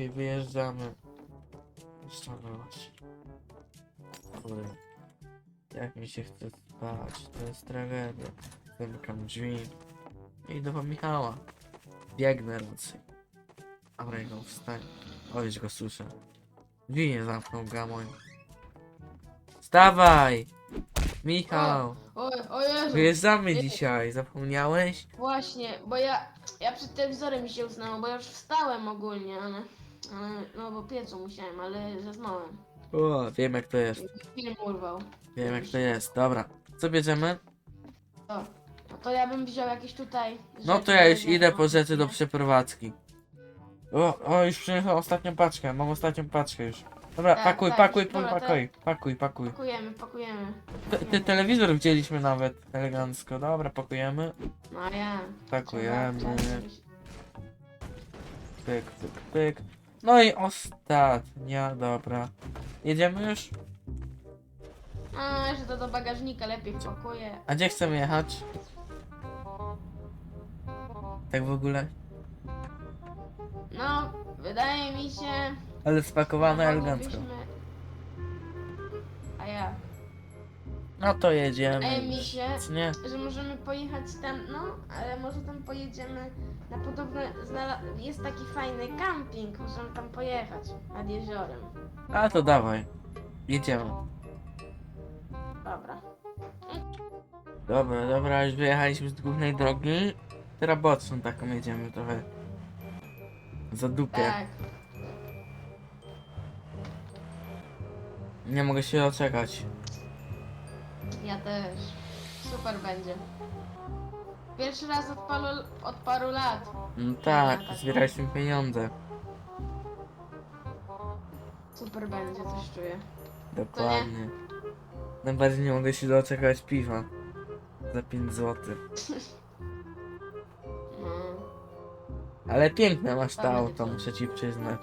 dzisiaj wyjeżdżamy. Ściągnąć. Kurde. Jak mi się chce spać, to jest tragedia. Zamykam drzwi. Idę po Michała. Biegnę raczej. Dobra, jego wstań. O, już go słyszę. Drzwi nie zamknął gamoń. Wstawaj! Michał! O, o Jezu, Wyjeżdżamy Nie. dzisiaj, zapomniałeś? właśnie, bo ja, ja przed telewizorem się usnęłam, bo ja już wstałem ogólnie, ale no bo piecu musiałem, ale zasnąłem. O, wiem jak to jest. Film urwał. Wiem jak to jest. Dobra. Co bierzemy? To, no to ja bym wziął jakieś tutaj... No to ja już idę po rzeczy do przeprowadzki. O, o, już przyjechał ostatnią paczkę. Mam ostatnią paczkę już. Dobra, Tak, pakuj, tak, pakuj, już- dobra, pakuj, pakuj, pakuj. Pakujemy, pakujemy. Ty, ty telewizor wzięliśmy nawet elegancko. Dobra, pakujemy. No ja. Pakujemy. Pyk, pyk, pyk. No i ostatnia, dobra. Jedziemy już? A, jeszcze to do bagażnika lepiej pakuję. A gdzie chcemy jechać? Tak w ogóle? No, wydaje mi się... Ale spakowane że elegancko. moglibyśmy- A ja. No to jedziemy. Wydaje mi się, Nie? że możemy pojechać tam, no, ale może tam pojedziemy na podobne, znala- jest taki fajny camping, możemy tam pojechać, nad jeziorem. A to dawaj. Jedziemy. Dobra. Dobra, dobra, już wyjechaliśmy z głównej drogi. Teraz boczną taką jedziemy trochę. Za dupie. Tak. Nie mogę się doczekać. Ja też. Super będzie. Pierwszy raz od paru, od paru lat. No tak, zbieraliśmy pieniądze. Super będzie, coś czuję. Dokładnie. Najbardziej nie mogę się doczekać piwa. Za 5 zł. No. Ale piękne masz to auto, to. muszę ci przyznać.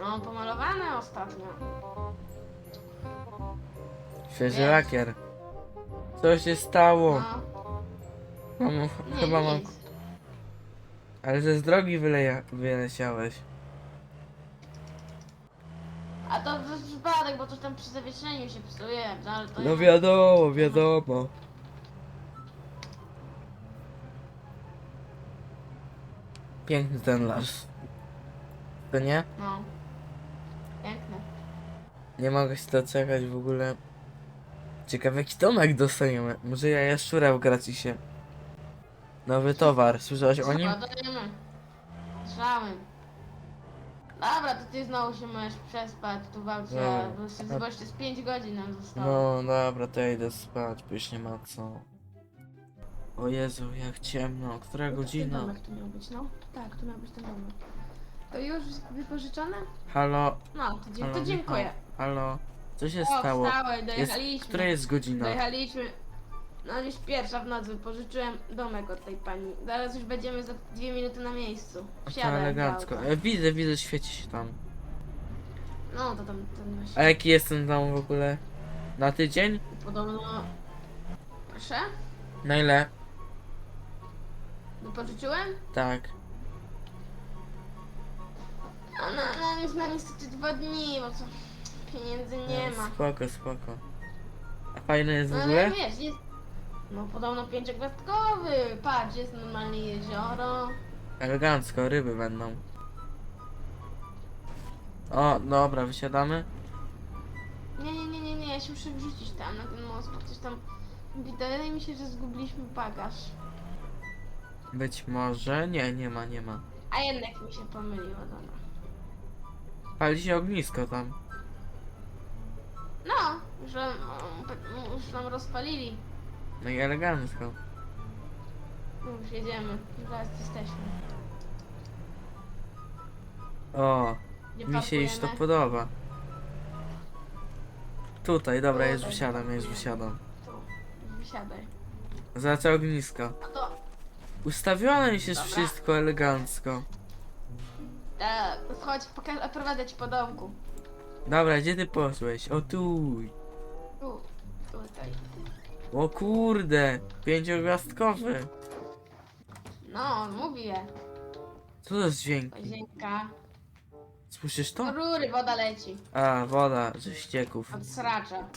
no, pomalowane ostatnio. Świeży Wiesz. lakier. Co się stało? No, Mam, nie, chyba mam... nic. Ale że z drogi wyleja, wyleciałeś. A to przez przypadek, bo coś tam przy zawieszeniu się psuje, no, ale to No ja- wiadomo, wiadomo. Piękny ten las. To nie? No. Piękne. Nie mogę się doczekać w ogóle. Ciekawe jaki domek dostaniemy. Może ja jaszczura w gratisie. Nowy towar, słyszałeś o nim? Ładujemy. Słyszałem. Dobra, to ty znowu się możesz przespać tu w aucie, Dobra. bo jeszcze z 5 godzin nam zostało. No dobra, to ja idę spać, bo już nie ma co. O Jezu, jak ciemno, która Ten godzina? domek tu miał być, no. Tak, tu miał być ten domek. To już wypożyczone? Halo, No, to, dzie- halo, to dziękuję. Halo, co się O, stało? wstałeś, Jest, dojechaliśmy. która jest godzina? Dojechaliśmy. No już pierwsza w nocy, pożyczyłem domek od tej pani. Zaraz już będziemy za dwie minuty na miejscu. To Wsiadaj do elegancko. auta. E, widzę, widzę, świeci się tam. No to tam, tam A właśnie. jaki jest ten dom w ogóle? Na tydzień? Podobno... Proszę? Na ile? Wypożyczyłem? Tak. No, no, no, jest na niestety dwa dni, bo co? Pieniędzy nie E, ma. Spoko, spoko. A fajny jest w No ogóle? ale wiesz, jest... No podobno pięciogwiazdkowy. Patrz, jest normalnie jezioro. Elegancko, ryby będą. O, dobra, wysiadamy. Nie, nie, nie, nie, nie, ja się muszę wrzucić tam na ten most, bo coś tam... Wydaje mi się, że zgubiliśmy bagaż. Być może. Nie, nie ma, nie ma. A jednak mi się pomyliło, dobra. Pali się ognisko tam. No, już, nam- już nam rozpalili. No i elegancko. Już jedziemy, zaraz jesteśmy. O, Gdzie mi się już to parkujemy? podoba. Tutaj, dobra, ja już Tutaj. wysiadam, ja już wysiadam. Tu, wysiadaj. Za co ognisko? No to, Ustawione już jest Dobra. wszystko elegancko. e, chodź, pokażę, prowadzę ci po domku. Dobra, gdzie ty poszłeś? O tu. Tu, tutaj. O kurde, pięciogwiazdkowy. No, mówię. Co to jest dźwięk? Łazienka. Słyszysz to? rury woda leci. A, woda ze ścieków. Od sracza.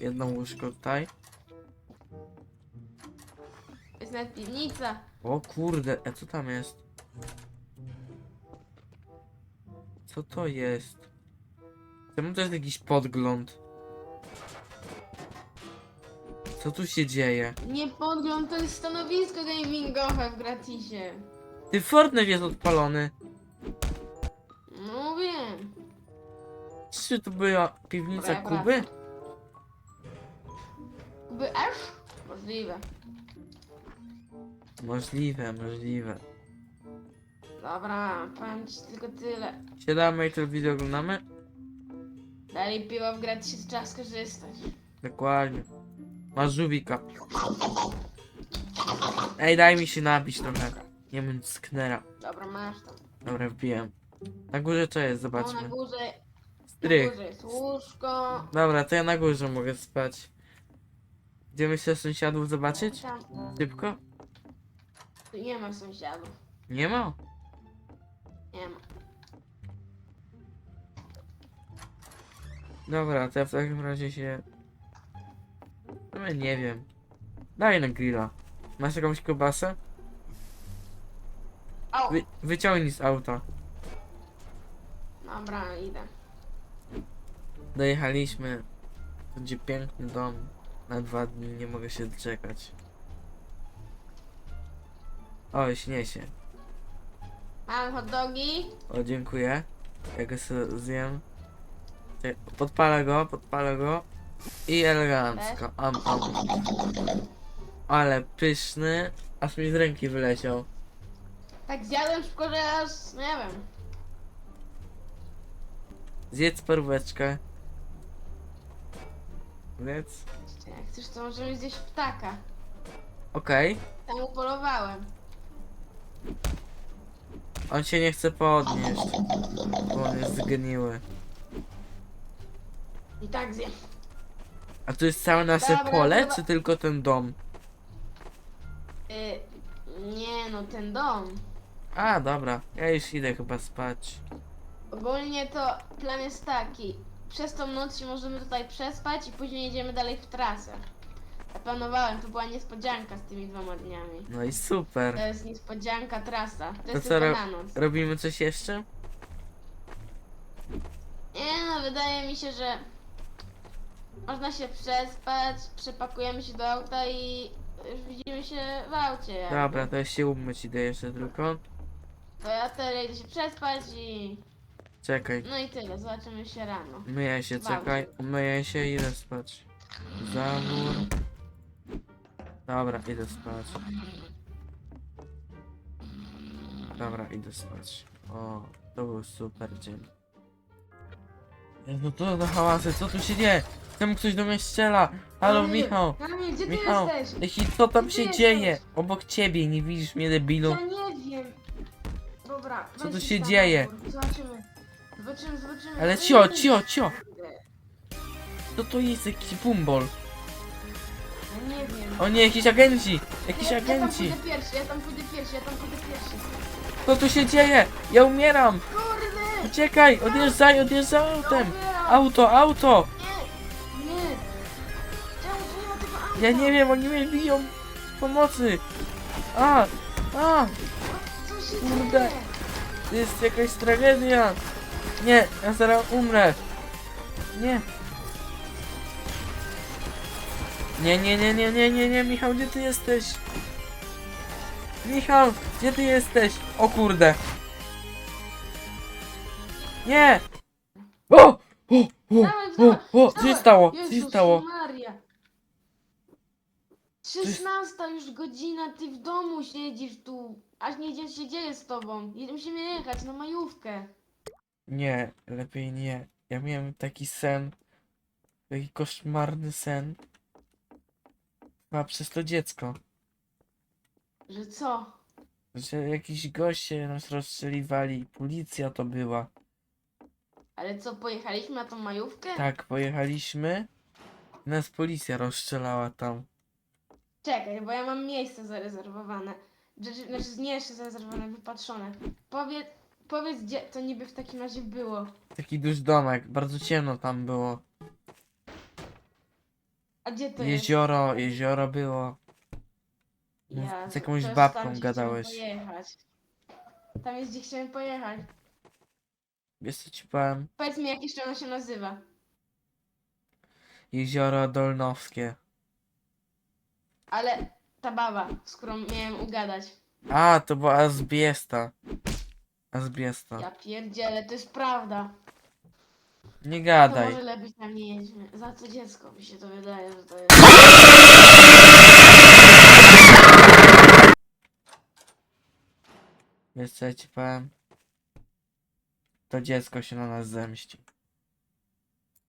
Jedno łóżko tutaj. Jest nawet piwnica. O kurde, a co tam jest? Co to jest? Czemu to jest jakiś podgląd? Co tu się dzieje? Nie podgląd, to jest stanowisko gamingowe w gratisie. Ty Fortnite jest odpalony. No wiem. Czy to była piwnica Dobra, Kuby? By aż? Możliwe. Możliwe, możliwe. Dobra, powiem ci tylko tyle. Siadamy i telewizję oglądamy? Dalej piwo w gratisie to trzeba skorzystać. Dokładnie. Masz żółwika. Ej, daj mi się nabić trochę. Nie wiem, sknera. Dobra, masz to. Dobra, wbiłem. Na górze co jest? O, na Zobaczmy. górze, na Strych. górze jest łóżko. Dobra, to ja na górze mogę spać. Idziemy się sąsiadów zobaczyć? Tam Szybko? tu nie ma sąsiadów. Nie ma? Nie ma. Dobra, to ja w takim razie się... No ja nie wiem. Daj na grilla. Masz jakąś kiełbasę? O, Wy, wyciągnij z auta. dobra, idę. Dojechaliśmy. Będzie piękny dom. Na dwa dni nie mogę się doczekać. O, śnie się. Mam hot dogi. O, dziękuję. Ja go sobie zjem. Czekaj, Podpalę go, podpalę go. I elegancko. Am, am. Ale pyszny. Aż mi z ręki wyleciał. Tak zjadłem szybko, że aż, nie wiem. Zjedz paróweczkę. Zjedz. Jak chcesz, to możemy zjeść ptaka. Okej. Tam upolowałem. On się nie chce podnieść. Bo on jest zgniły. I tak zjem. A to jest całe nasze Dobra, pole, czy tylko ten dom? Y, nie no, ten dom. A, dobra. Ja już idę chyba spać. Ogólnie to plan jest taki. Przez tą noc się możemy tutaj przespać i później jedziemy dalej w trasę. Zaplanowałem, to była niespodzianka z tymi dwoma dniami. No i super. To jest niespodzianka trasa. To To jest co tylko ro- na noc. Robimy coś jeszcze? Nie no, wydaje mi się, że można się przespać, przepakujemy się do auta i już widzimy się w aucie. Dobra, to ja się umyć idę jeszcze tylko. To ja teraz idę się przespać i... Czekaj. No i tyle, zobaczymy się rano. Myję się, czekaj. Umyję się i idę spać. Zawór. Dobra, idę spać. Dobra, idę spać. O, to był super dzień. Jezu, to za hałasy, co tu się dzieje? Temu ktoś do mnie strzela. Halo, Kamil, Michał. Kamil, gdzie ty Michał, jesteś? jeśli co tam Gdzie się ty dzieje? jesteś? Obok ciebie, nie widzisz mnie debilu? Ja nie wiem. Dobra, Co weź tu się tam dzieje? na. Zobaczymy. Zobaczymy, zobaczymy. Ale cio, cio, cio! Co to jest jakiś bumbol? Ja nie wiem. O nie, jakiś agenci! Jakiś ja, ja tam agenci! pójdę pierwszy, ja tam pójdę pierwszy, ja tam pójdę pierwszy. Co tu się dzieje? Ja umieram! Kurde! Uciekaj! Odjeżdżaj, odjeżdżaj autem! Auto, auto! Nie! Nie! Ja nie wiem, oni mnie biją! Pomocy! A! A! Kurde. To jest jakaś tragedia! Nie, ja zaraz umrę! Nie! Nie, nie, nie, nie, nie, nie, nie, Michał, gdzie ty jesteś? Michał, gdzie ty jesteś? O kurde! Nie! O! O! O! Dawaj, O! dawaj, O! Co się dawaj. stało? Co się Jezus stało? Maria. 16 już godzina, ty w domu siedzisz tu. Aż nie wiem, co się dzieje z tobą. Je- Musimy jechać na majówkę. Nie, lepiej nie. Ja miałem taki sen. Taki koszmarny sen. A przez to dziecko. Że co? Że jakiś goście nas rozstrzeliwali. Policja to była. Ale co, pojechaliśmy na tą majówkę? Tak, pojechaliśmy. Nas policja rozstrzelała tam. Czekaj, bo ja mam miejsce zarezerwowane. Znaczy, znaczy nie jeszcze zarezerwowane, wypatrzone. Powiedz, powiedz gdzie to niby w takim razie było. Taki duży domek, bardzo ciemno tam było. A gdzie to jest? Jezioro, jezioro było. Z jakąś to jest babką tam, gdzie gadałeś. chciałem Pojechać. Tam jest gdzie chciałem pojechać. Wiesz co ci powiem? Powiedz mi jak jeszcze się nazywa. Jezioro Dolnowskie. Ale ta baba, z którą miałem ugadać. A, to była Azbiesta. Azbiesta. Ja pierdzielę, to jest prawda. Nie To gadaj. może lepiej tam nie jedźmy. Za co dziecko mi się to wydaje, że to jest. Wiesz co ja ci powiem? To dziecko się na nas zemści.